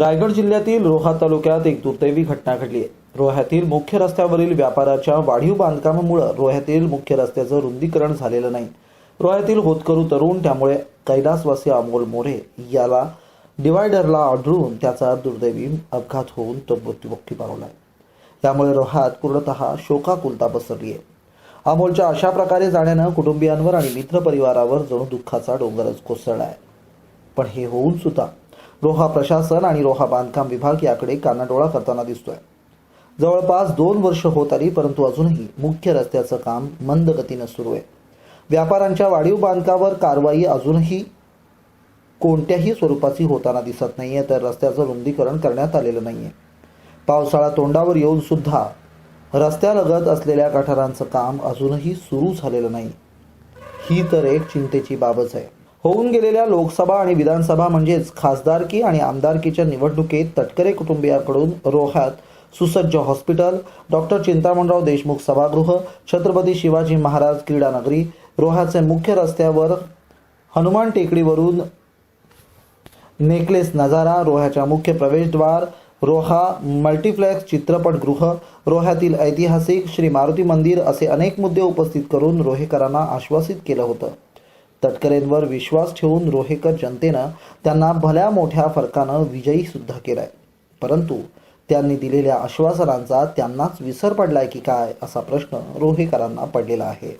रायगड जिल्ह्यातील रोहा तालुक्यात एक दुर्दैवी घटना घडली आहे. रोह्यातील मुख्य रस्त्यावरील व्यापाराच्या वाढीव बांधकामामुळे रोह्यातील मुख्य रस्त्याचं रुंदीकरण झालेलं नाही. रोह्यातील होतकरू तरुण त्यामुळे कैलासवासी अमोल मोरे याला डिवायडरला आढळून त्याचा दुर्दैवी अपघात होऊन तो मृत्युमुखी आहे. त्यामुळे रोह्यात पूर्णतः शोकाकुलता पसरली आहे. अमोलच्या अशा प्रकारे जाण्यानं कुटुंबियांवर आणि मित्रपरिवारावर जणू दुःखाचा डोंगरच कोसळला आहे. पण हे होऊन सुद्धा रोहा प्रशासन आणि रोहा बांधकाम विभाग याकडे कानाडोळा करताना दिसतोय. जवळपास दोन वर्ष होत आली परंतु अजूनही मुख्य रस्त्याचं काम मंद गतीनं सुरू आहे. व्यापाऱ्यांच्या वाढीव बांधकावर कारवाई अजूनही कोणत्याही स्वरूपाची होताना दिसत नाहीये तर रस्त्याचं रुंदीकरण करण्यात आलेलं नाहीये. पावसाळा तोंडावर येऊन सुद्धा रस्त्यालगत असलेल्या गटारांचं काम अजूनही सुरू झालेलं नाही. ही तर एक चिंतेची बाबच आहे. होऊन गेलेल्या लोकसभा आणि विधानसभा म्हणजेच खासदारकी आणि आमदारकीच्या निवडणुकीत तटकरे कुटुंबियांकडून रोह्यात सुसज्ज हॉस्पिटल डॉक्टर चिंतामणराव देशमुख सभागृह छत्रपती शिवाजी महाराज क्रीडा नगरी रोह्याचे मुख्य रस्त्यावर हनुमान टेकडीवरून नेकलेस नजारा रोह्याच्या मुख्य प्रवेशद्वार रोहा मल्टीप्लेक्स चित्रपटगृह रोह्यातील ऐतिहासिक श्री मारुती मंदिर असे अनेक मुद्दे उपस्थित करून रोहेकरांना आश्वासित केलं होतं. तटकरेंवर विश्वास ठेवून रोहेकर जनतेनं त्यांना भल्या मोठ्या फरकानं विजयी सुद्धा केलाय. परंतु त्यांनी दिलेल्या आश्वासनांचा त्यांनाच विसर पडलाय की काय असा प्रश्न रोहेकरांना पडलेला आहे.